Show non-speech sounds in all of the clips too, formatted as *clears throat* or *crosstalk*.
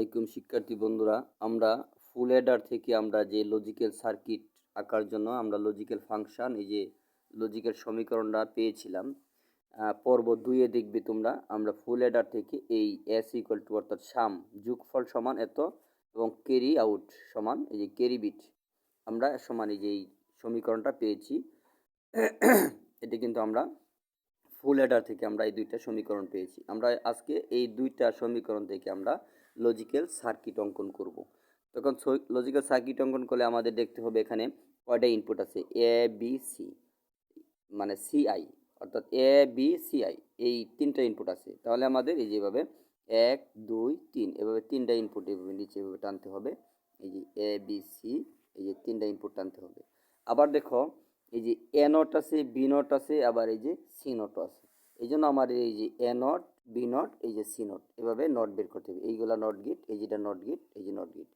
আলাইকুম শিক্ষার্থী বন্ধুরা, আমরা ফুল অ্যাডার থেকে আমরা যে লজিক্যাল সার্কিট আঁকার জন্য আমরা লজিক্যাল ফাংশন এই যে লজিক্যাল সমীকরণটা পেয়েছিলাম পর্ব দুইয়ে দেখবে তোমরা, আমরা ফুল অ্যাডার থেকে এই এস ইকুয়াল টু অর্থাৎ সাম যোগফল সমান এত এবং ক্যারি আউট সমান, এই যে ক্যারি বিট আমরা সমান এই যে এই সমীকরণটা পেয়েছি। এটা কিন্তু আমরা ফুল অ্যাডার থেকে আমরা এই দুইটা সমীকরণ পেয়েছি। আমরা আজকে এই দুইটা সমীকরণ থেকে আমরা লজিক্যাল সার্কিট অঙ্কন করব। তখন লজিক্যাল সার্কিট অঙ্কন করলে আমাদের দেখতে হবে এখানে কয়টা ইনপুট আছে? এ বি সি মানে সিআই অর্থাৎ এ বি সিআই এই তিনটা ইনপুট আছে। তাহলে আমাদের এই যেভাবে এক, দুই, তিন, এভাবে তিনটা ইনপুট এভাবে নিচে এভাবে টানতে হবে। এই যে এ বি সি এই যে তিনটা ইনপুট টানতে হবে। আবার দেখো, এই যে এ নট আছে বি নট আছে, আবার এই যে সি নটও আছে। এই জন্য আমার এই যে এ নট বি নট এই যে সি নট এভাবে নট বের করতে হবে। এইগুলা নট গিট এই যেটা নট গিট এই যে নট গিট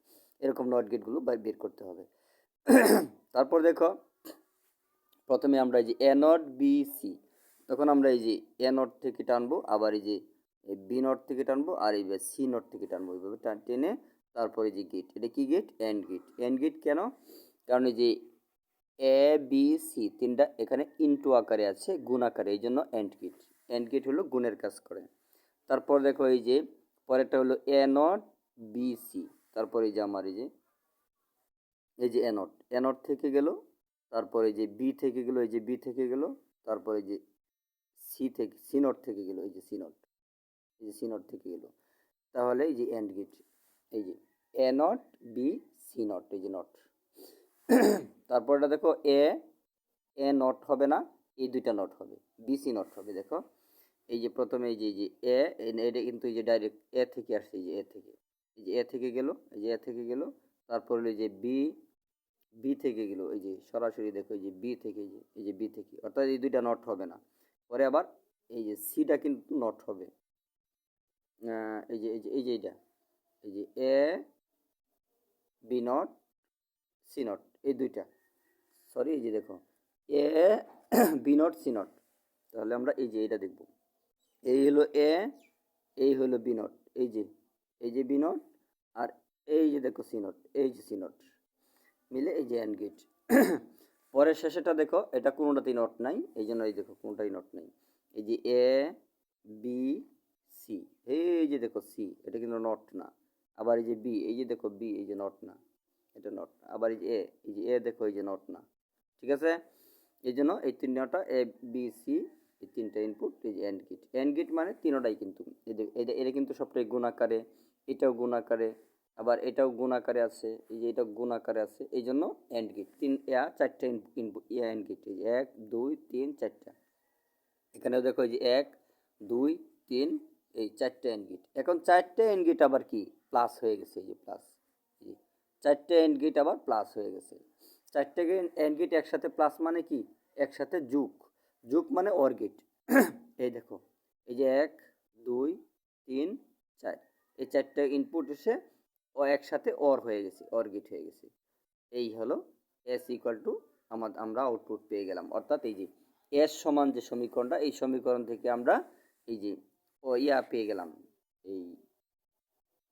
এরকম নট গিটগুলো বের করতে হবে। *clears throat* তারপর দেখো, প্রথমে আমরা এই যে এ নট বি সি তখন আমরা এই যে এ নট থেকে টানবো, আবার এই যে বি নট থেকে টানবো, আর এই সি নট থেকে টানবো। এইভাবে টান, টেনে তারপরে যে গিট এটা কি গিট এন্ড গিট এন্ড গিট কেন? কারণ এই যে এ বি সি তিনটা এখানে ইনটু আকারে আছে, গুণ আকারে, এই জন্য এন্ড গিট এন্ড গিট হলো গুণের কাজ করে। তারপর দেখো এই যে পরেরটা হলো এ নট বি সি তারপর এই যে আমার এই যে এই যে এ নট এ নট থেকে গেল তারপরে যে বি থেকে গেল এই যে বি থেকে গেল তারপরে যে সি থেকে সি নট থেকে গেল এই যে সি নট এই যে সি নট থেকে গেল তাহলে এই যে এন্ড গিট এই যে A not B C not এই যে নট তারপরটা দেখো এ এ নট হবে না এই দুইটা নট হবে বি সি নট হবে দেখো এই যে প্রথমে এই যে যে এ এটা কিন্তু এই যে ডাইরেক্ট এ থেকে আসছে এই যে এ থেকে এই যে এ থেকে গেল এই যে এ থেকে গেল তারপর এই যে বি বি থেকে গেল এই যে সরাসরি দেখো এই যে বি থেকে যে এই যে বি থেকে অর্থাৎ এই দুইটা নট হবে না পরে আবার এই যে সিটা কিন্তু নট হবে এই যে এই যে এই যে এইটা এই যে A B not C not এই দুইটা সরি এই যে দেখো A B not C not তাহলে আমরা এই যে এইটা দেখব এই হলো এ এই হলো বি নট এই যে এই যে বি নট আর এই যে দেখো সি নট এই যে সি নট মিলে এই যে অ্যান্ড গেট পরের শেষেটা দেখো এটা কোনোটাতেই নট নাই এই জন্য এই দেখো কোনোটাই নট নাই এই যে এ বি সি এই যে দেখো সি এটা কিন্তু নট না আবার এই যে বি এই যে দেখো বি এই যে নট না এটা নট আবার এই যে এ এই যে এ দেখো এই যে নট না ঠিক আছে এই জন্য এই তিনটা এ বি সি এই তিনটা ইনপুট এই যে এন্ড গিট এন্ড গিট মানে তিনোটাই কিন্তু। এটা এটা কিন্তু সবটাই গুণ আকারে, এটাও গুণ আকারে, আবার এটাও গুণ আকারে আছে, এই যে এটাও গুণ আকারে আছে, এই জন্য এন্ড গিট তিন চারটা ইনপুট এন্ড গিট এই যে এক, দুই, তিন, চারটা। এখানেও দেখো এই যে এক, দুই, তিন, এই চারটে এন্ড গিট এখন চারটে এন্ড গিট আবার কি? প্লাস হয়ে গেছে, এই যে প্লাস চারটে এন্ড গিট আবার প্লাস হয়ে গেছে। চারটে এন্ড গিট একসাথে প্লাস মানে কি? একসাথে যুগ। যুগ মানে অর গিট *clears throat* এই দেখো, এই যে এক, দুই, তিন, চার। এই চারটে ইনপুট এসে ও একসাথে অর হয়ে গেছে অর গিট হয়ে গেছে। এই হলো এস ইকুয়াল টু আমাদের আমরা আউটপুট পেয়ে গেলাম। অর্থাৎ এই যে এস সমান যে সমীকরণটা, এই সমীকরণ থেকে আমরা এই যে ও ইয়া পেয়ে গেলাম। এই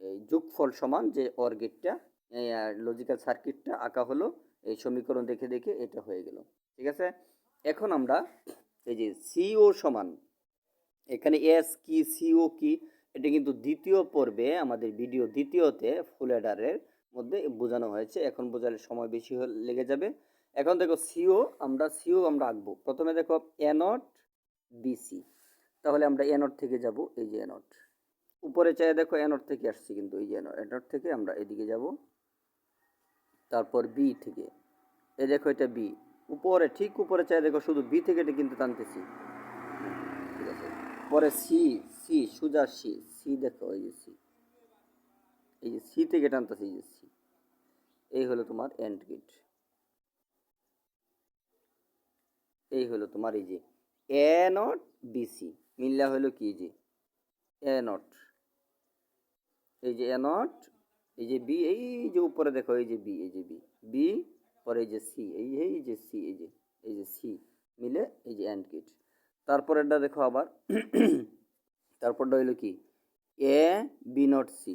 এই যোগফল সমান যে অর গেটটা লজিক্যাল সার্কিটটা আঁকা হলো, এই সমীকরণ দেখে দেখে এটা হয়ে গেল। ঠিক আছে? এখন আমরা এই যে সিও সমান, এখানে এস কি, সিও কি, এটা কিন্তু দ্বিতীয় পর্বে আমাদের ভিডিও দ্বিতীয়তে ফুল অ্যাডারের মধ্যে বোঝানো হয়েছে। এখন বোঝালে সময় বেশি লেগে যাবে। এখন দেখো সিও, আমরা সিও আমরা আঁকবো। প্রথমে দেখো এনট বিসি তাহলে আমরা এনট থেকে যাব, এই যে এনট উপরে চাই দেখো এনট থেকে আসছি কিন্তু, এই যে এনট থেকে আমরা এদিকে যাব। তারপর বি থেকে। এই দেখো এটা বি। উপরে, ঠিক উপরে চাই দেখো শুধু বি থেকে এটা কিন্তু টানতেছি। ঠিক আছে? পরে সি সি সুজা সি সি দেখো, এই যে সি এই যে সি থেকে টানতেছি, এই যে সি এই হলো তোমার এন্ড গেট এই হলো তোমার এই যে এ নট বিসি মিল্লা হলো কি যে? এ নট এই যে এ নট এই যে বি এই যে উপরে দেখো, এই যে বি এই যে বি বি পরে এই যে সি এই এই যে সি এই যে এই যে সি মিলে এই যে অ্যান্ড গেট তারপরেরটা দেখো আবার, তারপরটা হইল কি? এ বি নট সি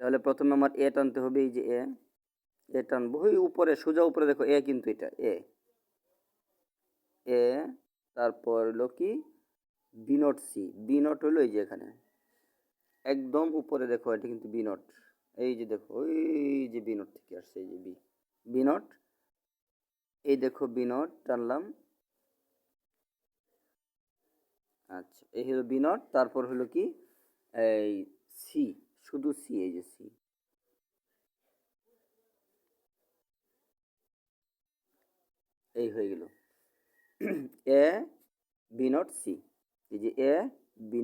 তাহলে প্রথমে আমার এ টানতে হবে, এই যে এ এ টানবো। ওই উপরে, সোজা উপরে দেখো এ কিন্তু এটা এ এ তারপর হলো কি? B not C B not হলো এই যে এখানে। একদম উপরে দেখো, এটা কিন্তু বি নট এই যে দেখো, ওই যে বি নট থেকে আসছে, এই যে বি বি এই দেখো বি টানলাম। আচ্ছা এই হলো বি তারপর হলো কি? এই সি, শুধু সি এই যে সি এই হয়ে গেল। এ বি সি এই যে এ বি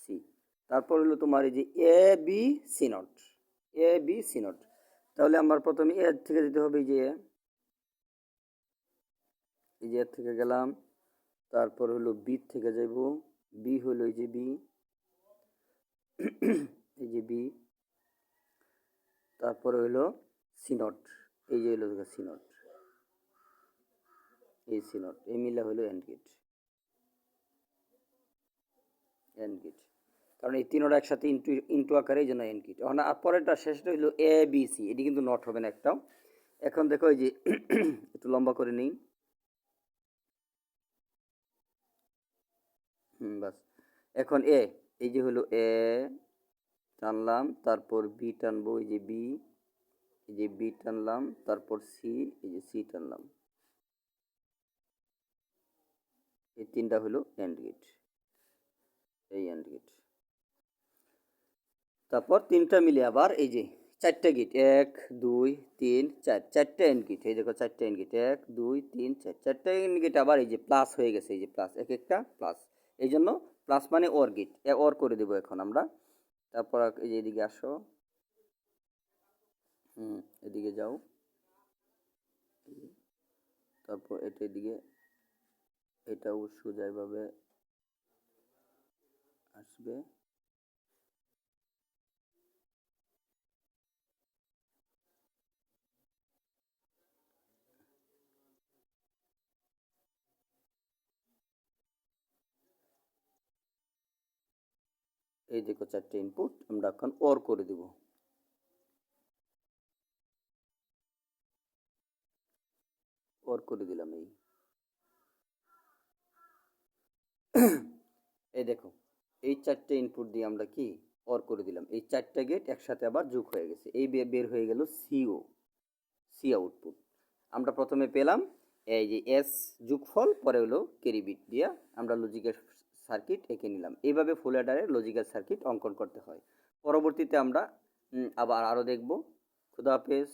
সি তারপর হলো তোমার এই যে A, B, C, not. A, B, C, not. তাহলে আমার প্রথমে এ থেকে যেতে হবে যে এই যে এর থেকে গেলাম, তারপর হলো বি থেকে যাব বি হলো এই যে বি। এই যে বি। তারপরে হলো সিনট এই যে হলো সিনট এই সিনট এই মিলা হলো এন্ড গেট। And gate. কারণ এই তিনোটা একসাথে ইন্টু ইন্টু আকারে এই জন্য এন্ড গেট এখন পরেরটা, শেষটা হলো এ বি সি এটি কিন্তু নট হবে না একটাও। এখন দেখো এই যে, *coughs* একটু লম্বা করে নিই। হুম, বাস। এখন এ এই যে হলো এ টানলাম, তারপর বি টানবো, এই যে বি এই যে বি টানলাম, তারপর সি এই যে সি টানলাম। এই তিনটা হলো এন্ড গেট এই এন্ড গেট তারপর তিনটা মিলে আবার এই যে চারটে গেট এক, দুই, তিন, চার, চারটে এন্ড গেট এই দেখো চারটে এন্ড গেট এক, দুই, তিন, চার, চারটে এন্ড গেট আবার এই যে প্লাস হয়ে গেছে, এই যে প্লাস এক একটা প্লাস এই জন্য প্লাস মানে ওর গেট ওর করে দেবো এখন আমরা। তারপর এই যে এদিকে আসো। হুম, এদিকে যাও। তারপর এটা এদিকে, এটাও সোজা আসবে। এই দেখো চারটে ইনপুট আমরা এখন ওর করে দেব। ওর করে দিলাম এই। এই দেখো, এই চারটে ইনপুট দিয়ে আমরা কি অর করে দিলাম। এই চারটে গেট একসাথে আবার যোগ হয়ে গেছে। এই বের হয়ে গেল সিও সি আউটপুট আমরা প্রথমে পেলাম, এই যে এস যোগফল, পরে হলো কেরিবিট দিয়ে আমরা লজিকের সার্কিট এঁকে নিলাম। এইভাবে ফুল অ্যাডারের লজিক্যাল সার্কিট অঙ্কন করতে হয়। পরবর্তীতে আমরা আবার আরও দেখব। খুদা হাফেজ।